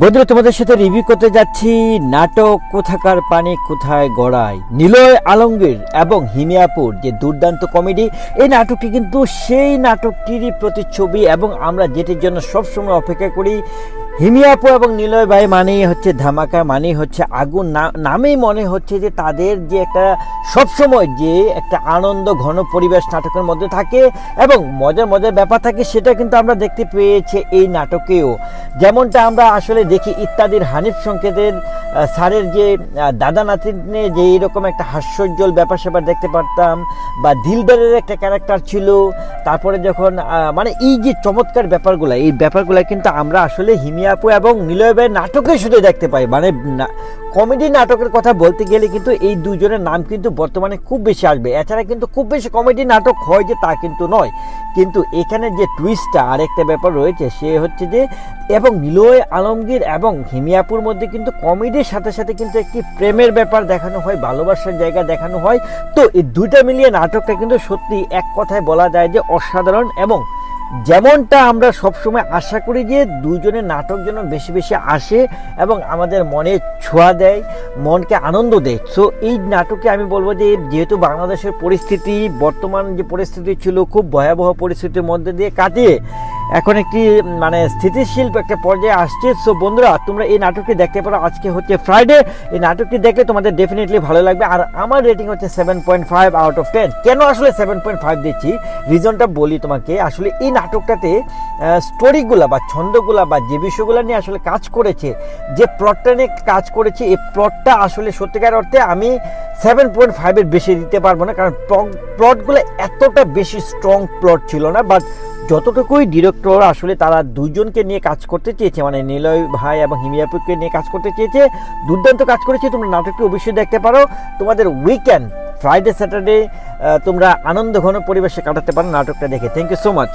বন্ধুরা, তোমাদের সাথে রিভিউ করতে যাচ্ছি নাটক কোথাকার পানি কোথায় গড়ায়? নিলয় আলমগীর এবং হিমিয়াপুর যে দুর্দান্ত কমেডি এই নাটকটি কিন্তু সেই নাটকটিরই প্রতিচ্ছবি এবং আমরা যেটির জন্য সবসময় অপেক্ষা করি হিমিয়াপু এবং নিলয় ভাই মানেই হচ্ছে ধামাকা, মানেই হচ্ছে আগুন নামেই মনে হচ্ছে যে তাদের যে একটা সবসময় যে একটা আনন্দ, ঘন পরিবেশ নাটকের মধ্যে থাকে এবং মজার মজার ব্যাপার থাকে সেটা কিন্তু আমরা দেখতে পেয়েছি এই নাটকেও। যেমনটা আমরা আসলে দেখি ইত্যাদির হানিফ সংকেতের স্যারের যে দাদা নাতিনে যে এরকম একটা হাস্যোজ্জ্বল ব্যাপার স্যাপার দেখতে পারতাম বা দিলদারের একটা ক্যারেক্টার ছিল, তারপরে যখন মানে এই যে চমৎকার ব্যাপারগুলো, এই ব্যাপারগুলো কিন্তু আমরা আসলে হিমিয়াপু এবং নিলয় ভাইয়ের নাটকে শুধু দেখতে পাই। মানে কমেডি নাটকের কথা বলতে গেলে কিন্তু এই দুজনের নাম কিন্তু বর্তমানে খুব বেশি আসবে। এছাড়া কিন্তু খুব বেশি কমেডি নাটক হয় যে তা কিন্তু নয়। কিন্তু এখানে যে টুইস্টটা আরেকটা ব্যাপার রয়েছে, সে হচ্ছে যে, এবং নিলয় আলমগীর এবং হিমিয়াপুর মধ্যে কিন্তু কমেডির সাথে সাথে কিন্তু একটি প্রেমের ব্যাপার দেখানো হয়, ভালোবাসার জায়গা দেখানো হয়। তো এই দুইটা মিলিয়ে নাটকটা কিন্তু সত্যি এক কথায় বলা যায় যে অসাধারণ এবং যেমনটা আমরা সবসময় আশা করি যে দুজনে নাটক যেন বেশি বেশি আসে এবং আমাদের মনে ছোঁয়া দেয়, মনকে আনন্দ দেয়। সো এই নাটকে আমি বলব যে যেহেতু বাংলাদেশের পরিস্থিতি, বর্তমান যে পরিস্থিতি ছিল, খুব ভয়াবহ পরিস্থিতির মধ্যে দিয়ে কাটিয়ে এখন একটি মানে স্থিতিশীল একটা পর্যায়ে আসছে। সো বন্ধুরা, তোমরা এই নাটকটি দেখতে পারো। আজকে হচ্ছে ফ্রাইডে এই নাটকটি দেখলে তোমাদের ডেফিনেটলি ভালো লাগবে। আর আমার রেটিং হচ্ছে seven point five out of ten কেন আসলে সেভেন পয়েন্ট ফাইভ দিচ্ছি? রিজনটা বলি তোমাকে। আসলে এই নাটকটাতে স্টোরিগুলা বা ছন্দগুলা বা যে বিষয়গুলো নিয়ে আসলে কাজ করেছে, যে প্লটটা নিয়ে কাজ করেছে, এই প্লটটা আসলে সত্যিকার অর্থে আমি সেভেন পয়েন্ট ফাইভের বেশি দিতে পারব না। কারণ প্লটগুলো এতটা বেশি স্ট্রং প্লট ছিল না। বাট যতটুকুই ডিরেক্টর আসলে তারা দুজনকে নিয়ে কাজ করতে চেয়েছে মানে নিলয় ভাই এবং হিমিয়াপুরকে নিয়ে কাজ করতে চেয়েছে, দুর্দান্ত কাজ করেছে, তোমরা নাটকটি অবশ্যই দেখতে পারো। তোমাদের উইকেন্ড ফ্রাইডে স্যাটারডে তোমরা আনন্দ ঘন পরিবেশে কাটাতে পারো নাটকটা দেখে। Thank you so much